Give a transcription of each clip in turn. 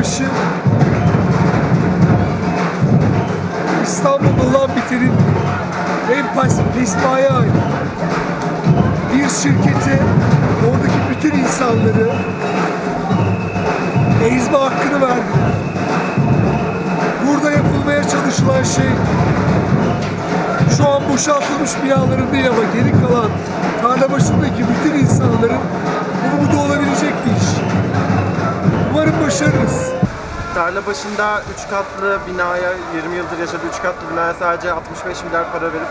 Tarlabaşı İstanbul'da olan bitenin en pesmaya ait. Bir şirkete oradaki bütün insanları ezme hakkını verdiler. Burada yapılmaya çalışılan şey şu an boşaltılmış binaların değil ama geri kalan tarla başındaki bütün insanların başarırız. Tarla başında 3 katlı binaya 20 yıldır yaşadığı 3 katlı binaya sadece 65 milyar para verip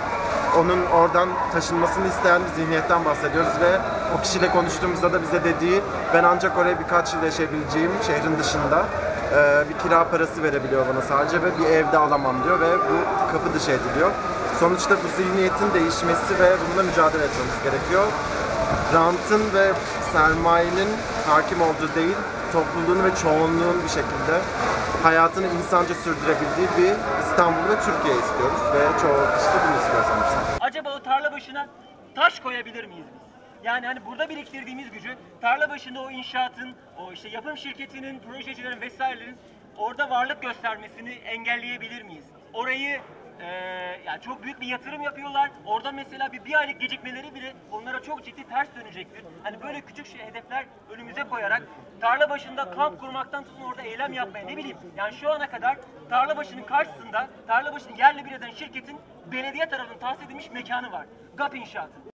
onun oradan taşınmasını isteyen bir zihniyetten bahsediyoruz ve o kişiyle konuştuğumuzda da bize dediği ben ancak oraya birkaç yıl yaşayabileceğim şehrin dışında eee, bir kira parası verebiliyor bana sadece ve bir evde alamam diyor ve bu kapı dışı ediliyor. Sonuçta bu zihniyetin değişmesi ve bununla mücadele etmemiz gerekiyor. Rantın ve sermayenin hakim olduğu değil, topluluğun ve çoğunluğun bir şekilde hayatını insanca sürdürebildiği bir İstanbul ve Türkiye istiyoruz ve çoğu kişi de bunu istiyor sanırsam. acaba o tarla başına taş koyabilir miyiz biz? Yani hani burada biriktirdiğimiz gücü tarla başında o inşaatın, o işte yapım şirketinin, projecilerin vesairelerin orada varlık göstermesini engelleyebilir miyiz? Orayı eee yani çok büyük bir yatırım yapıyorlar. Orada mesela bir, bir aylık gecikmeleri bile onlara çok ciddi ters dönecektir. Hani böyle küçük şey hedefler önümüze koyarak tarla başında kamp kurmaktan tutun orada eylem yapmaya ne bileyim. Yani şu ana kadar tarla başının karşısında tarla başını yerle bir eden şirketin belediye tarafından tahsis edilmiş mekanı var. GAP inşaatı.